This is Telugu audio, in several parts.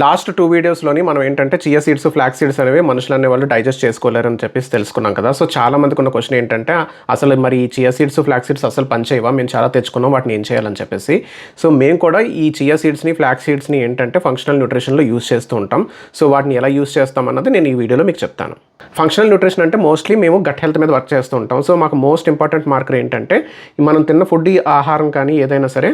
లాస్ట్ టూ వీడియోస్లోని మనం ఏంటంటే చియా సీడ్స్ ఫ్లాక్ సీడ్స్ అనేవి మనుషులు అనేవాళ్ళు డైజెస్ట్ చేసుకోలేరు అని చెప్పేసి తెలుసుకున్నాం కదా. సో చాలా మందికి ఉన్న క్వశ్చన్ ఏంటంటే అసలు మరి ఈ చియా సీడ్స్ ఫ్లాక్ సీడ్స్ అసలు పనిచేయవా? మేము చాలా తెచ్చుకున్నాం వాటిని ఏం చేయాలని చెప్పేసి. సో మేము కూడా ఈ చియా సీడ్స్ని ఫ్లాక్ సీడ్స్ని ఏంటంటే ఫంక్షనల్ న్యూట్రిషన్లో యూస్ చేస్తూ ఉంటాం. సో వాటిని ఎలా యూస్ చేస్తాం అన్నది నేను ఈ వీడియోలో మీకు చెప్తాను. ఫంక్షనల్ న్యూట్రిషన్ అంటే మోస్ట్లీ మేము గట్ హెల్త్ మీద వర్క్ చేస్తూ ఉంటాం. సో మాకు మోస్ట్ ఇంపార్టెంట్ మార్కర్ ఏంటంటే మనం తిన్న ఫుడ్ ఆహారం కానీ ఏదైనా సరే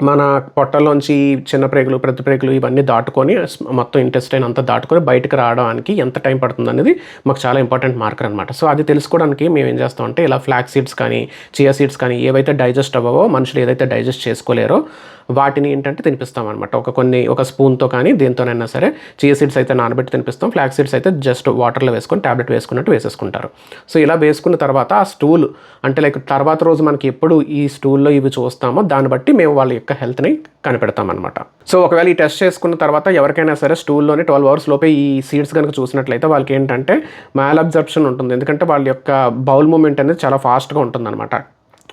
మన పొట్టలోంచి చిన్న ప్రేగులు పెద్ద ప్రేగులు ఇవన్నీ దాటుకొని మొత్తం ఇంటెస్టైన్ అంతా దాటుకొని బయటకు రావడానికి ఎంత టైం పడుతుంది అనేది మాకు చాలా ఇంపార్టెంట్ మార్కర్ అనమాట సో అది తెలుసుకోవడానికి మేము ఏం చేస్తాం అంటే ఇలా ఫ్లాక్ సీడ్స్ కానీ చియా సీడ్స్ కానీ ఏవైతే డైజెస్ట్ అవ్వవో మనుషులు ఏదైతే డైజెస్ట్ చేసుకోలేరో వాటిని ఏంటంటే తినిపిస్తాం అనమాట ఒక కొన్ని ఒక స్పూన్తో కానీ దేంతోనైనా సరే చియా సీడ్స్ అయితే నానబెట్టి తినిపిస్తాం ఫ్లాక్ సీడ్స్ అయితే జస్ట్ వాటర్లో వేసుకొని ట్యాబ్లెట్ వేసుకున్నట్టు వేసేసుకుంటారు. సో ఇలా వేసుకున్న తర్వాత ఆ స్టూల్ అంటే లైక్ తర్వాత రోజు మనకి ఎప్పుడు ఈ స్టూల్లో ఇవి చూస్తామో దాన్ని బట్టి మేము వాళ్ళు యొక్క హెల్త్ని కనిపెడతాం అనమాట సో ఒకవేళ ఈ టెస్ట్ చేసుకున్న తర్వాత ఎవరికైనా సరే స్టూల్లోనే ట్వెల్వ్ అవర్స్ లోపే ఈ సీడ్స్ కనుక చూసినట్లయితే వాళ్ళకి ఏంటంటే మ్యాల్ అబ్జర్ప్షన్ ఉంటుంది. ఎందుకంటే వాళ్ళ యొక్క బౌల్ మూమెంట్ అనేది చాలా ఫాస్ట్గా ఉంటుందన్నమాట.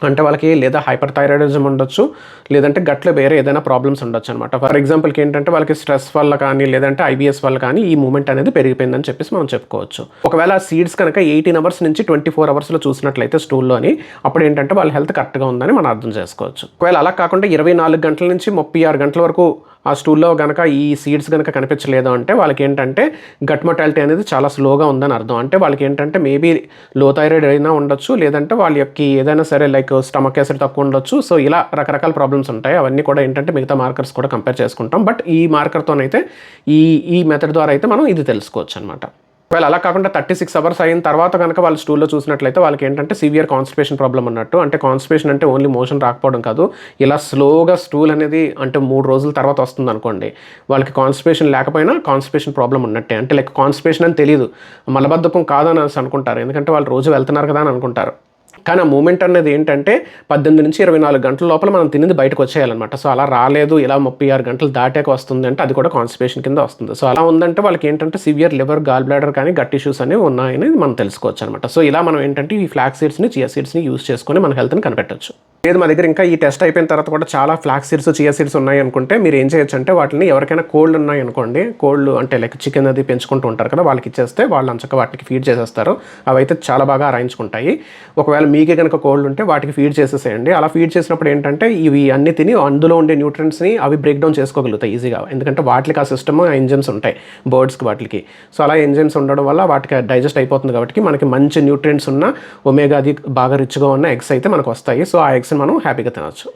అంటే వాళ్ళకి లేదా హైపర్ థైరాయిడిజం ఉండొచ్చు లేదంటే గట్లో వేరే ఏదైనా ప్రాబ్లమ్స్ ఉండొచ్చు అనమాట ఫర్ ఎగ్జాంపుల్కి ఏంటంటే వాళ్ళకి స్ట్రెస్ వల్ల కానీ లేదంటే ఐబీఎస్ వల్ల కానీ ఈ మూమెంట్ అనేది పెరిగిపోయిందని చెప్పేసి మనం చెప్పుకోవచ్చు. ఒకవేళ సీడ్స్ కనుక ఎయిటీన్ అవర్స్ నుంచి ట్వంటీ ఫోర్ అవర్స్లో చూసినట్లయితే స్టూల్లోని అప్పుడు ఏంటంటే వాళ్ళ హెల్త్ కరెక్ట్గా ఉందని మనం అర్థం చేసుకోవచ్చు. ఒకవేళ అలా కాకుండా ఇరవై నాలుగు గంటల నుంచి ముప్పై ఆరు గంటల వరకు ఆ స్టూల్లో కనుక ఈ సీడ్స్ కనుక కనిపించలేదు అంటే వాళ్ళకి ఏంటంటే గట్ మొటాలిటీ అనేది చాలా స్లోగా ఉందని అర్థం. అంటే వాళ్ళకి ఏంటంటే మేబీ లో థైరాయిడ్ అయినా ఉండొచ్చు లేదంటే వాళ్ళ యొక్క ఏదైనా సరే లైక్ స్టమక్ యాసిడ్ తక్కువ ఉండొచ్చు. సో ఇలా రకరకాల ప్రాబ్లమ్స్ ఉంటాయి. అవన్నీ కూడా ఏంటంటే మిగతా మార్కర్స్ కూడా కంపేర్ చేసుకుంటాం. బట్ ఈ మార్కర్తోనైతే ఈ ఈ మెథడ్ ద్వారా అయితే మనం ఇది తెలుసుకోవచ్చు అనమాట ఒకవేళ అలా కాకుండా థర్టీ సిక్స్ అవర్స్ అయిన తర్వాత కనుక వాళ్ళు స్టూల్లో చూసినట్లయితే వాళ్ళకి ఏంటంటే సివియర్ కాన్స్టిపేషన్ ప్రాబ్లం ఉన్నట్టు అంటే కాన్స్టిపేషన్ అంటే ఓన్లీ మోషన్ రాకపోవడం కాదు. ఇలా స్లోగా స్టూల్ అనేది అంటే మూడు రోజుల తర్వాత వస్తుంది అనుకోండి. వాళ్ళకి కాన్స్టిపేషన్ లేకపోయినా కాన్స్టిపేషన్ ప్రాబ్లం ఉన్నట్టే. అంటే లైక్ కాన్స్టిపేషన్ అని తెలియదు మలబద్ధకం కాదని అనేసి అనుకుంటారు. ఎందుకంటే వాళ్ళు రోజు వెళ్తున్నారు కదా అని అనుకుంటారు. కానీ ఆ మూమెంట్ అనేది ఏంటంటే పద్దెనిమిది నుంచి ఇరవై నాలుగు గంటల లోపల మనం తినేది బయటకు వచ్చేయాలన్నమాట. సో అలా రాలేదు ఇలా ముప్పై ఆరు గంటలు దాటాక వస్తుంది అంటే అది కూడా కాన్స్టిపేషన్ కింద వస్తుంది. సో అలా ఉందంటే వాళ్ళకి ఏంటంటే సివియర్ లివర్ గాల్ బ్లాడర్ కానీ గట్ ఇష్యూస్ అనేవి ఉన్నాయని మనం తెలుసుకోవచ్చు అనమాట సో ఇలా మనం ఏంటంటే ఈ ఫ్లాక్ సీడ్స్ని చియా సీడ్స్ని యూస్ చేసుకొని మన హెల్త్ని కనిపెట్టచ్చు. లేదు మా దగ్గర ఇంకా ఈ టెస్ట్ అయిపోయిన తర్వాత కూడా చాలా ఫ్లాక్ సీడ్స్ చియా సీడ్స్ ఉన్నాయి అనుకుంటే మీరు ఏం చేయొచ్చు అంటే వాటిని ఎవరికైనా కోల్డ్ ఉన్నాయి అనుకోండి కోల్డ్ అంటే లైక్ చికెన్ అది పెంచుకుంటూ ఉంటారు కదా వాళ్ళకి ఇచ్చేస్తే వాళ్ళు అంచక వాటికి ఫీడ్ చేసేస్తారు. అవి అయితే చాలా బాగా అరాయించుకుంటాయి ఒకవేళ మీకే కనుక కోల్డ్ ఉంటే వాటికి ఫీడ్ చేసేసేయండి. అలా ఫీడ్ చేసినప్పుడు ఏంటంటే ఇవి అన్ని తిని అందులో ఉండే న్యూట్రియంట్స్ని అవి బ్రేక్ డౌన్ చేసుకోగలుగుతాయి ఈజీగా ఎందుకంటే వాటికి ఆ సిస్టమ్ ఎంజిమ్స్ ఉంటాయి బర్డ్స్కి వాటికి. సో అలా ఎంజిమ్స్ ఉండడం వల్ల వాటికి డైజెస్ట్ అయిపోతుంది కాబట్టి మనకి మంచి న్యూట్రియంట్స్ ఉన్న ఒమేగా అది బాగా రిచ్గా ఉన్న ఎగ్స్ అయితే మనకు వస్తాయి. సో ఆ ఎగ్స్ని మనం హ్యాపీగా తినవచ్చు